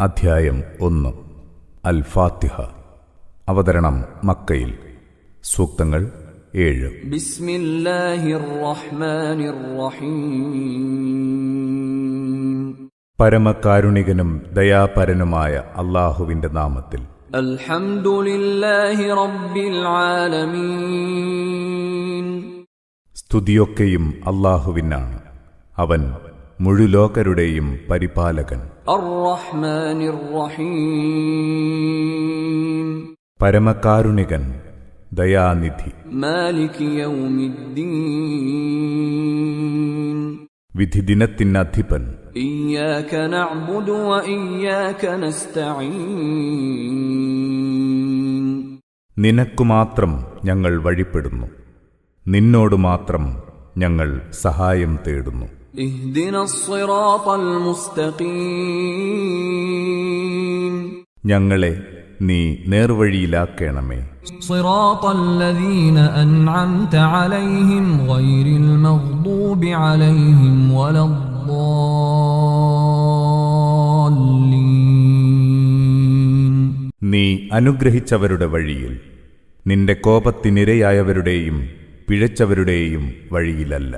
അധ്യായം ഒന്ന്. അൽ ഫാത്തിഹ അവതരണം മക്കയിൽ. സൂക്തങ്ങൾ ഏഴ്. പരമകാരുണികനും ദയാപരനുമായ അള്ളാഹുവിന്റെ നാമത്തിൽ. സ്തുതിയൊക്കെയും അള്ളാഹുവിനാണ്. അവൻ മുഴുലോകരുടെയും പരിപാലകൻ. പരമകാരുണികൻ ദയാനിധി. വിധി ദിനത്തിനധിപൻ നിനക്കു മാത്രം ഞങ്ങൾ വഴിപ്പെടുന്നു. നിന്നോട് മാത്രം ഞങ്ങൾ സഹായം തേടുന്നു. ഞങ്ങളെ നീ നേർവഴിയിലാക്കണമേ صراط الذين أنعمت عليهم غير المغضوب عليهم ولا الضالين നീ അനുഗ്രഹിച്ചവരുടെ വഴിയിൽ നിന്റെ കോപത്തിനിരയായവരുടെയും പിഴച്ചവരുടെയും വഴിയിലല്ല